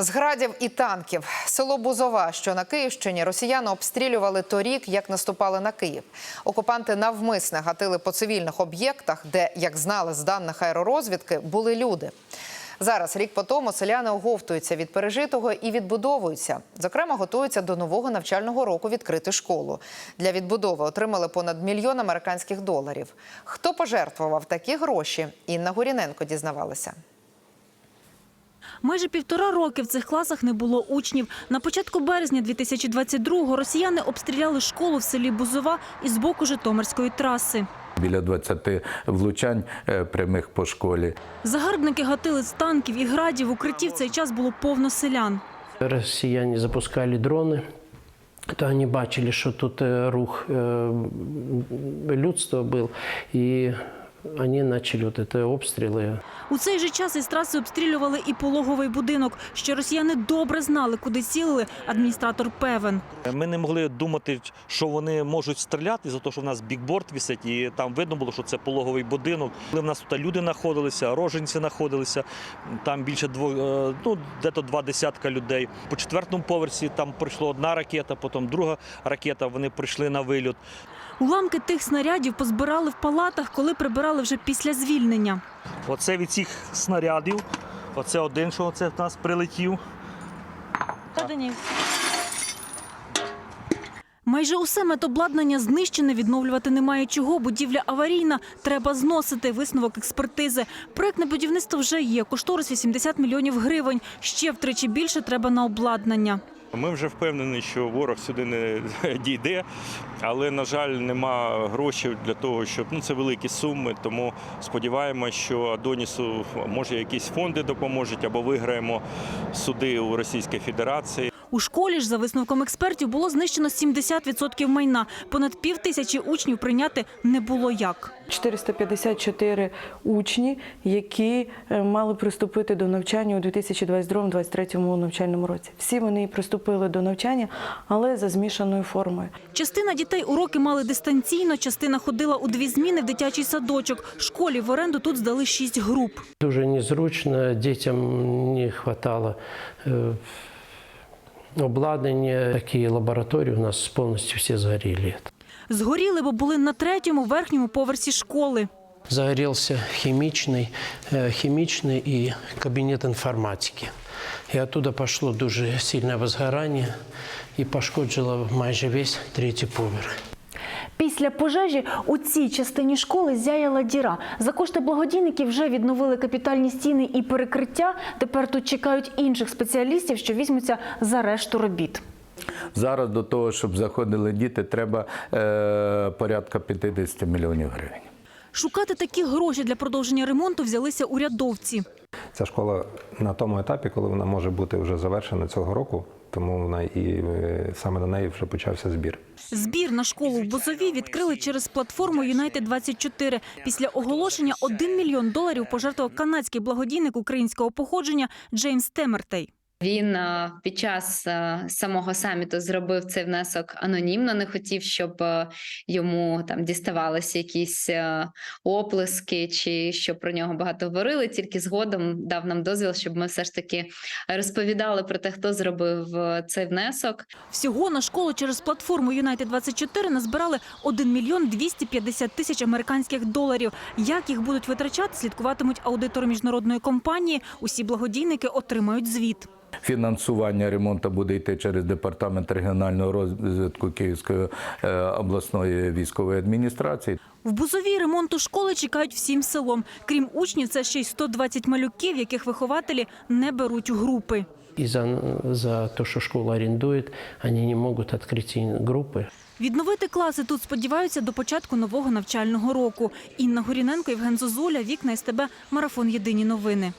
З градів і танків село Бузова, що на Київщині, росіяни обстрілювали торік, як наступали на Київ. Окупанти навмисне гатили по цивільних об'єктах, де, як знали з даних аеророзвідки, були люди. Зараз, рік по тому, селяни оговтуються від пережитого і відбудовуються. Зокрема, готуються до нового навчального року відкрити школу. Для відбудови отримали понад мільйон американських доларів. Хто пожертвував такі гроші? Інна Горіненко дізнавалася. Майже півтора роки в цих класах не було учнів. На початку березня 2022-го росіяни обстріляли школу в селі Бузова із боку Житомирської траси. Біля 20 влучань е, прямих по школі. Загарбники гатили з танків і градів. В укритті в цей час було повно селян. Россияне запускали дроны, то они бачили, что тут э, рух э, людства был, и они начали вот это обстрелы. У цей же час із траси обстрілювали і пологовий будинок. Що росіяни добре знали, куди цілили, адміністратор певен. Ми не могли думати, що вони можуть стріляти, за те, що в нас бікборд висить, і там видно було, що це пологовий будинок. Коли в нас тут люди знаходилися, роженці знаходилися, там більше двох, е, ну, дето два десятка людей. По четвертому поверсі там прийшла одна ракета, потім друга ракета, вони прийшли на вильот. Уламки тих снарядів позбирали в палатах, коли прибирали вже після звільнення. Оце від цих снарядів, оце один, що оце в нас прилетів. Майже усе медобладнання знищене, відновлювати немає чого. Будівля аварійна, треба зносити. Висновок експертизи. Проектне будівництво вже є. Кошторис 80 мільйонів гривень. Ще втричі більше треба на обладнання. Ми вже впевнені, що ворог сюди не дійде, але на жаль, нема грошей для того, щоб ну це великі суми. Тому сподіваємося, що Адонісу може якісь фонди допоможуть або виграємо суди у Російській Федерації. У школі ж, за висновком експертів, було знищено 70% майна. Понад пів тисячі учнів прийняти не було як. 454 учні, які е, мали приступити до навчання у 2022-2023 навчальному році. Всі вони приступили до навчання, але за змішаною формою. Частина дітей уроки мали дистанційно, частина ходила у дві зміни в дитячий садочок. Школі в оренду тут здали шість груп. Дуже незручно, детям не хватало э, обладнання. Такі лабораторії у нас повністю всі згоріли. Згоріли, бо були на третьому верхньому поверсі школи. Загорелся хімічний, э, хімічний і кабінет інформатики. І оттуда пішло дуже сильне возгорання і пошкоджено майже весь третій поверх. Після пожежі у цій частині школи зяяла діра. За кошти благодійників вже відновили капітальні стіни і перекриття. Тепер тут чекають інших спеціалістів, що візьмуться за решту робіт. Зараз до того, щоб заходили діти, треба е, порядка 50 мільйонів гривень. Шукати такі гроші для продовження ремонту взялися урядовці. Ця школа на тому етапі, коли вона може бути вже завершена цього року, тому вона і е, саме на неї вже почався збір. Збір на школу в Бузові відкрили через платформу Юнайтед 24 Після оголошення 1 мільйон доларів пожертвував канадський благодійник українського походження Джеймс Темертей. Він е, під час е, самого саміту зробив цей внесок анонімно. Не хотів, щоб е, йому там діставалися якісь оплески, чи щоб про нього багато говорили. Тільки згодом дав нам дозвіл, щоб ми все ж таки розповідали про те, хто зробив цей внесок. Всього на школу через платформу United 24 назбирали 1 мільйон 250 тисяч американських доларів. Як їх будуть витрачати, слідкуватимуть аудитори міжнародної компанії. Усі благодійники отримають звіт. Фінансування ремонту буде йти через департамент регіонального розвитку Київської е, обласної військової адміністрації. В Бузовій ремонту школи чекають всім селом. Крім учнів, це ще й 120 малюків, яких вихователі не беруть у групи. Из-за за то, что школа арендует, они не могут открыть группы. Відновити класи тут сподіваються до початку нового навчального року. Інна Горіненко, Євген Зозуля, Вікна СТБ, Марафон Єдині новини.